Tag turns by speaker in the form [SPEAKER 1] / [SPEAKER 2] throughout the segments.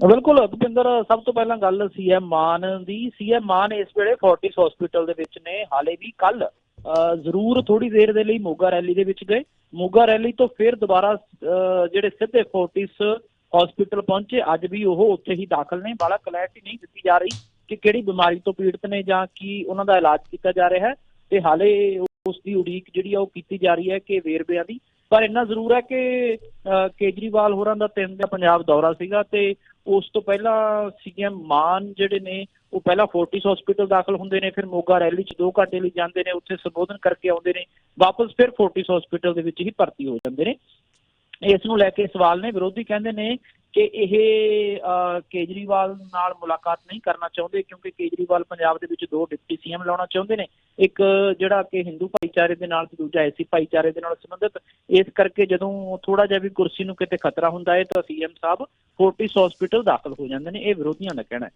[SPEAKER 1] ਬਿਲਕੁਲ ਭੁਪਿੰਦਰ ਸਭ ਤੋਂ ਪਹਿਲਾਂ ਗੱਲ ਸੀਐਮ ਮਾਨ ਦੀ। ਸੀਐਮ ਮਾਨ ਇਸ ਵੇਲੇ ਫੋਰਟਿਸ ਹਸਪੀਟਲ ਦੇ ਵਿੱਚ ਨੇ। ਹਾਲੇ ਵੀ ਕੱਲ ਜ਼ਰੂਰ ਥੋੜੀ ਦੇਰ ਦੇ ਲਈ ਮੋਗਾ ਰੈਲੀ ਦੇ ਵਿੱਚ ਗਏ। ਮੋਗਾ ਰੈਲੀ ਤੋਂ ਫਿਰ ਦੁਬਾਰਾ ਅਹ, ਜਿਹੜੇ ਸਿੱਧੇ ਫੋਰਟਿਸ ਹਸਪੀਟਲ ਪਹੁੰਚੇ ਅੱਜ ਵੀ ਉਹ ਉੱਥੇ ਹੀ ਦਾਖਲ ਨੇ। ਬਾਲਾ ਕਲੈਰਿਟੀ ਨਹੀਂ ਦਿੱਤੀ ਜਾ ਰਹੀ ਕਿ ਕਿਹੜੀ ਬਿਮਾਰੀ ਤੋਂ ਪੀੜਤ ਨੇ ਜਾਂ ਕੀ ਉਹਨਾਂ ਦਾ ਇਲਾਜ ਕੀਤਾ ਜਾ ਰਿਹਾ ਹੈ। ਤੇ ਹਾਲੇ ਉਸ ਦੀ ਉਡੀਕ ਜਿਹੜੀ ਆ ਉਹ ਕੀਤੀ ਜਾ ਰਹੀ ਹੈ ਕਿ ਵੇਰਵਿਆਂ ਦੀ। ਪਰ ਇੰਨਾ ਜ਼ਰੂਰ ਹੈ ਕਿ ਕੇਜਰੀਵਾਲ ਹੋਰਾਂ ਦਾ ਤਿੰਨ ਦਾ ਪੰਜਾਬ ਦੌਰਾ ਸੀਗਾ ਤੇ ਉਸ ਤੋਂ ਪਹਿਲਾਂ ਸੀਐਮ ਮਾਨ ਜਿਹੜੇ ਨੇ, ਉਹ ਪਹਿਲਾਂ ਫੋਰਟਿਸ ਹਸਪੀਟਲ ਦਾਖਲ ਹੁੰਦੇ ਨੇ, ਫਿਰ ਮੋਗਾ ਰੈਲੀ 'ਚ 2 ਘੰਟੇ ਲਈ ਜਾਂਦੇ ਨੇ, ਉੱਥੇ ਸੰਬੋਧਨ ਕਰਕੇ ਆਉਂਦੇ ਨੇ, ਵਾਪਸ ਫਿਰ ਫੋਰਟਿਸ ਹਸਪੀਟਲ ਦੇ ਵਿੱਚ ਹੀ ਭਰਤੀ ਹੋ ਜਾਂਦੇ ਨੇ। ਇਸ ਨੂੰ ਲੈ ਕੇ ਸਵਾਲ ਨੇ ਵਿਰੋਧੀ ਕਹਿੰਦੇ ਨੇ ਕਿ ਇਹ ਕੇਜਰੀਵਾਲ ਨਾਲ ਮੁਲਾਕਾਤ ਨਹੀਂ ਕਰਨਾ ਚਾਹੁੰਦੇ ਕਿਉਂਕਿ ਕੇਜਰੀਵਾਲ ਪੰਜਾਬ ਦੇ ਵਿੱਚ ਦੋ ਡਿਪਟੀ ਸੀਐਮ ਲਾਉਣਾ ਚਾਹੁੰਦੇ ਨੇ। ਇੱਕ ਜਿਹੜਾ ਕਿ ਹਿੰਦੂ ਭਾਈਚਾਰੇ ਦੇ ਨਾਲ ਤੇ ਦੂਜਾ ਐਸੀ ਭਾਈਚਾਰੇ ਦੇ ਨਾਲ ਸੰਬੰਧਿਤ। ਇਸ ਕਰਕੇ ਜਦੋਂ ਥੋੜਾ ਜਿਹਾ ਵੀ ਕੁਰਸੀ ਨੂੰ ਕਿਤੇ ਖਤਰਾ ਹੁੰਦਾ ਹੈ ਤਾਂ ਸੀਐਮ ਸਾਹਿਬ ਫੋਰਟਿਸ ਹਸਪੀਟਲ ਦਾਖਲ ਹੋ ਜਾਂਦੇ ਨੇ। ਇਹ ਵਿਰੋਧੀਆਂ ਦਾ ਕਹਿਣਾ ਹੈ।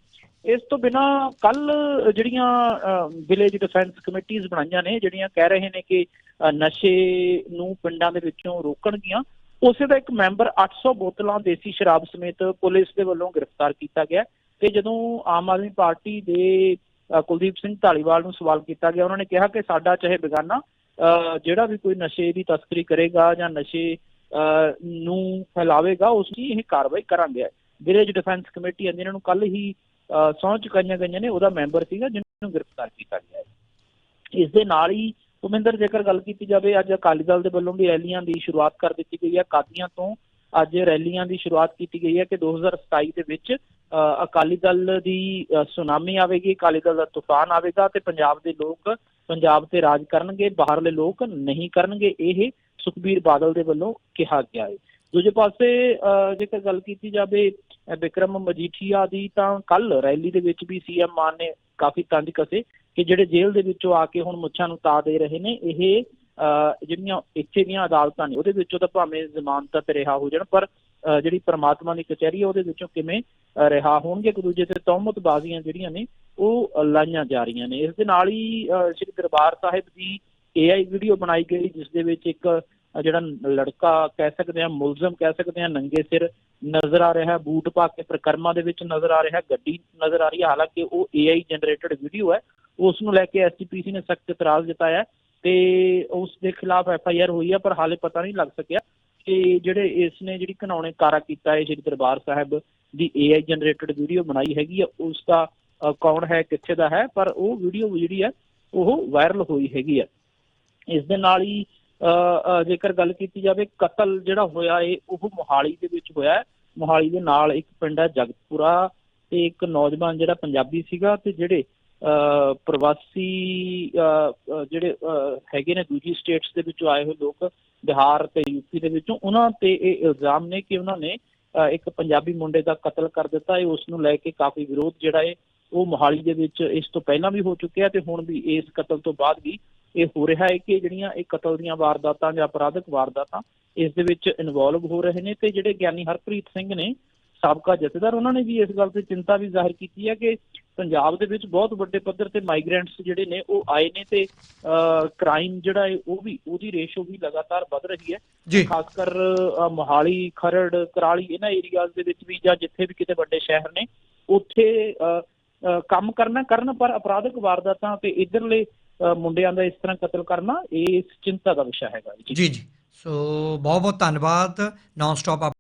[SPEAKER 1] ਇਸ ਤੋਂ ਬਿਨਾ ਕੱਲ ਜਿਹੜੀਆਂ ਵਿਲੇਜ ਡਿਫੈਂਸ ਕਮੇਟੀਆਂ ਬਣਾਈਆਂ ਨੇ, ਜਿਹੜੀਆਂ ਕਹਿ ਰਹੇ ਨੇ ਕਿ ਨਸ਼ੇ ਨੂੰ ਪਿੰਡਾਂ ਦੇ ਵਿੱਚੋਂ ਰੋਕਣਗੀਆਂ ਉਸੇ ਦਾ ਇੱਕ ਮੈਂਬਰ 800 ਬੋਤਲਾਂ ਦੇਸੀ ਸ਼ਰਾਬ ਸਮੇਤ ਪੁਲਿਸ ਦੇ ਵੱਲੋਂ ਗ੍ਰਿਫਤਾਰ ਕੀਤਾ ਗਿਆ ਤੇ ਜਦੋਂ ਆਮ ਆਦਮੀ ਪਾਰਟੀ ਦੇ ਕੁਲਦੀਪ ਸਿੰਘ ਢਾਲੀਵਾਲ ਨੂੰ ਸਵਾਲ ਕੀਤਾ ਗਿਆ ਉਹਨਾਂ ਨੇ ਕਿਹਾ ਕਿ ਸਾਡਾ ਚਾਹੇ ਬੇਗਾਨਾ ਜਿਹੜਾ ਵੀ ਕੋਈ ਨਸ਼ੇ ਦੀ ਤਸਕਰੀ ਕਰੇਗਾ ਜਾਂ ਨਸ਼ੇ ਅਹ, ਨੂੰ ਫੈਲਾਵੇਗਾ ਉਸ ਦੀ ਇਹ ਕਾਰਵਾਈ ਕਰਾਂਗੇ। ਵਿਲੇਜ ਡਿਫੈਂਸ ਕਮੇਟੀ ਹੈ ਜਿਨ੍ਹਾਂ ਨੂੰ ਕੱਲ ਹੀ ਅਹ, ਸਹੁੰ ਚੁਕਾਈਆਂ ਗਈਆਂ ਨੇ ਉਹਦਾ ਮੈਂਬਰ ਸੀਗਾ ਜਿਹਨੂੰ ਨੂੰ ਗ੍ਰਿਫਤਾਰ ਕੀਤਾ ਗਿਆ ਹੈ। ਇਸ ਦੇ ਨਾਲ ਹੀ ਭੁਪਿੰਦਰ ਜੇਕਰ ਗੱਲ ਕੀਤੀ ਜਾਵੇ ਅੱਜ ਅਕਾਲੀ ਦਲ ਦੇ ਵੱਲੋਂ ਵੀ ਰੈਲੀਆਂ ਦੀ ਸ਼ੁਰੂਆਤ ਕਰ ਦਿੱਤੀ ਗਈ ਹੈ। ਕਾਦੀਆਂ ਤੋਂ ਅੱਜ ਰੈਲੀਆਂ ਦੀ ਸ਼ੁਰੂਆਤ ਕੀਤੀ ਗਈ ਹੈ ਕਿ 2027 ਦੇ ਵਿੱਚ ਅ, ਅਕਾਲੀ ਦਲ ਦੀ ਸੁਨਾਮੀ ਆਵੇਗੀ ਅਕਾਲੀ ਦਲ ਦਾ ਤੂਫਾਨ ਆਵੇਗਾ ਤੇ ਪੰਜਾਬ ਦੇ ਲੋਕ ਪੰਜਾਬ ਤੇ ਰਾਜ ਕਰਨਗੇ ਬਾਹਰਲੇ ਲੋਕ ਨਹੀਂ ਕਰਨਗੇ ਇਹ ਸੁਖਬੀਰ ਬਾਦਲ ਦੇ ਵੱਲੋਂ ਕਿਹਾ ਗਿਆ ਹੈ। ਦੂਜੇ ਪਾਸੇ ਅ, ਜੇਕਰ ਗੱਲ ਕੀਤੀ ਜਾਵੇ ਅ, ਵਿਕਰਮ ਮਜੀਠੀਆ ਦੀ ਤਾਂ ਕੱਲ ਰੈਲੀ ਦੇ ਵਿੱਚ ਵੀ ਸੀਐਮ ਮਾਨ ਨੇ ਕਾਫੀ ਤੰਜ ਕਸੇ ਕਿ ਜਿਹੜੇ ਜੇਲ੍ਹ ਦੇ ਵਿੱਚੋਂ ਆ ਕੇ ਹੁਣ ਮੁੱਛਾਂ ਨੂੰ ਤਾ ਦੇ ਰਹੇ ਨੇ ਇਹ ਅਹ, ਜਿਹੜੀਆਂ ਇੱਥੇ ਦੀਆਂ ਅਦਾਲਤਾਂ ਨੇ ਉਹਦੇ ਵਿੱਚੋਂ ਤਾਂ ਭਾਵੇਂ ਜ਼ਮਾਨਤ ਤੇ ਰਿਹਾ ਹੋ ਜਾਣ ਪਰ ਜਿਹੜੀ ਪਰਮਾਤਮਾ ਦੀ ਕਚਹਿਰੀ ਹੈ ਉਹਦੇ ਵਿੱਚੋਂ ਕਿਵੇਂ ਰਿਹਾ ਹੋਣਗੇ ਇੱਕ ਦੂਜੇ ਤੇ ਤੌਮਤਬਾਜ਼ੀਆਂ ਜਿਹੜੀਆਂ ਨੇ ਉਹ ਲਾਈਆਂ ਜਾ ਰਹੀਆਂ ਨੇ। ਇਸ ਦੇ ਨਾਲ ਹੀ ਸ੍ਰੀ ਦਰਬਾਰ ਸਾਹਿਬ ਦੀ ਏਆਈ ਵੀਡੀਓ ਬਣਾਈ ਗਈ ਜਿਸ ਦੇ ਵਿੱਚ ਇੱਕ ਜਿਹੜਾ ਲੜਕਾ ਕਹਿ ਸਕਦੇ ਆ ਮੁਲਜ਼ਮ ਕਹਿ ਸਕਦੇ ਆ ਨੰਗੇ ਸਿਰ ਨਜ਼ਰ ਆ ਰਿਹਾ ਬੂਟ ਪਾ ਕੇ ਪ੍ਰਕਰਮਾਂ ਦੇ ਵਿੱਚ ਨਜ਼ਰ ਆ ਰਿਹਾ ਗੱਡੀ ਨਜ਼ਰ ਆ ਰਹੀ ਹੈ ਹਾਲਾਂਕਿ ਉਹ ਏਆਈ ਜਨਰੇਟਡ ਵੀਡੀਓ ਹੈ ਉਸ ਨੂੰ ਲੈ ਕੇ ਐਸਜੀਪੀਸੀ ਨੇ ਸਖਤ ਇਤਰਾਜ਼ ਜਤਾਇਆ ਤੇ ਉਸ ਦੇ ਖਿਲਾਫ ਐਫ ਹੋਈ ਹੈ ਪਰ ਹਾਲੇ ਪਤਾ ਨਹੀਂ ਲੱਗ ਸਕਿਆ ਕਿ ਜਿਹੜੇ ਇਸ ਨੇ ਜਿਹੜੀ ਘਨਾਉਣੇ ਕਾਰਾ ਕੀਤਾ ਹੈ ਸ਼੍ਰੀ ਦਰਬਾਰ ਸਾਹਿਬ ਦੀ ਏਆਈ ਜਨਰੇਟਡ ਵੀਡੀਓ ਬਣਾਈ ਹੈਗੀ ਹੈ ਉਸ ਦਾ ਕੌਣ ਹੈ ਕਿੱਥੇ ਦਾ ਹੈ ਪਰ ਉਹ ਵੀਡੀਓ ਜਿਹੜੀ ਹੈ ਉਹ ਵਾਇਰਲ ਹੋਈ ਹੈਗੀ ਹੈ ਇਸ ਦੇ ਨਾਲ ਹੀ ਅ, ਜੇਕਰ ਗੱਲ ਕੀਤੀ ਜਾਵੇ ਕਤਲ ਜਿਹੜਾ ਹੋਇਆ ਹੈ ਉਹ ਮੋਹਾਲੀ ਦੇ ਵਿੱਚ ਹੋਇਆ ਹੈ। ਮੋਹਾਲੀ ਦੇ ਨਾਲ ਇੱਕ ਪਿੰਡ ਹੈ ਜਗਤਪੁਰਾ ਤੇ ਇੱਕ ਨੌਜਵਾਨ ਜਿਹੜਾ ਪੰਜਾਬੀ ਸੀਗਾ ਤੇ ਜਿਹੜੇ ਪ੍ਰਵਾਸੀ ਜਿਹੜੇ ਅ, ਹੈਗੇ ਨੇ ਦੂਜੀ ਸਟੇਟਸ ਦੇ ਵਿੱਚੋਂ ਆਏ ਹੋਏ ਲੋਕ ਬਿਹਾਰ ਤੇ ਯੂਪੀ ਦੇ ਵਿੱਚੋਂ ਉਹਨਾਂ ਤੇ ਇਹ ਇਲਜ਼ਾਮ ਨੇ ਕਿ ਉਹਨਾਂ ਨੇ ਇੱਕ ਪੰਜਾਬੀ ਮੁੰਡੇ ਦਾ ਕਤਲ ਕਰ ਦਿੱਤਾ ਹੈ। ਉਸ ਨੂੰ ਲੈ ਕੇ ਕਾਫੀ ਵਿਰੋਧ ਜਿਹੜਾ ਹੈ ਉਹ ਮੋਹਾਲੀ ਦੇ ਵਿੱਚ ਇਸ ਤੋਂ ਪਹਿਲਾਂ ਵੀ ਹੋ ਚੁੱਕਿਆ ਤੇ ਹੁਣ ਵੀ ਇਸ ਕਤਲ ਤੋਂ ਬਾਅਦ ਵੀ ਇਹ ਹੋ ਰਿਹਾ ਹੈ ਕਿ ਜਿਹੜੀਆਂ ਇਹ ਕਤਲ ਦੀਆਂ ਵਾਰਦਾਤਾਂ ਜਾਂ ਅਪਰਾਧਿਕ ਵਾਰਦਾਤਾਂ ਇਸ ਦੇ ਵਿੱਚ ਇਨਵੋਲਵ ਹੋ ਰਹੇ ਨੇ ਤੇ ਜਿਹੜੇ ਗਿਆਨੀ ਹਰਪ੍ਰੀਤ ਸਿੰਘ ਨੇ ਸਾਬਕਾ ਜਥੇਦਾਰ ਉਹਨਾਂ ਨੇ ਵੀ ਇਸ ਗੱਲ ਤੇ ਚਿੰਤਾ ਵੀ ਜ਼ਾਹਿਰ ਕੀਤੀ ਹੈ ਕਿ ਪੰਜਾਬ ਦੇ ਵਿੱਚ ਬਹੁਤ ਵੱਡੇ ਪੱਧਰ ਤੇ ਮਾਈਗ੍ਰੈਂਟਸ ਜਿਹੜੇ ਨੇ ਉਹ ਆਏ ਨੇ ਤੇ ਕ੍ਰਾਈਮ ਜਿਹੜਾ ਹੈ ਉਹ ਵੀ ਉਹਦੀ ਰੇਸ਼ੋ ਵੀ ਲਗਾਤਾਰ ਵੱਧ ਰਹੀ ਹੈ। ਖਾਸ ਕਰ ਮੋਹਾਲੀ ਖਰੜ ਕਰਾਲੀ ਇਹਨਾਂ ਏਰੀਆਜ਼ ਦੇ ਵਿੱਚ ਵੀ ਜਾਂ ਜਿੱਥੇ ਵੀ ਕਿਤੇ ਵੱਡੇ ਸ਼ਹਿਰ ਨੇ ਉੱਥੇ ਕੰਮ ਕਰਨਾ ਕਰਨ ਪਰ ਅਪਰਾਧਿਕ ਵਾਰਦਾਤਾਂ ਤੇ ਇਧਰਲੇ ਮੁੰਡਿਆਂ ਦਾ ਇਸ ਤਰ੍ਹਾਂ ਕਤਲ ਕਰਨਾ ਇਹ ਚਿੰਤਾ ਦਾ ਵਿਸ਼ਾ ਹੈਗਾ
[SPEAKER 2] ਜੀ। ਜੀ ਸੋ ਬਹੁਤ ਬਹੁਤ ਧੰਨਵਾਦ। Non stop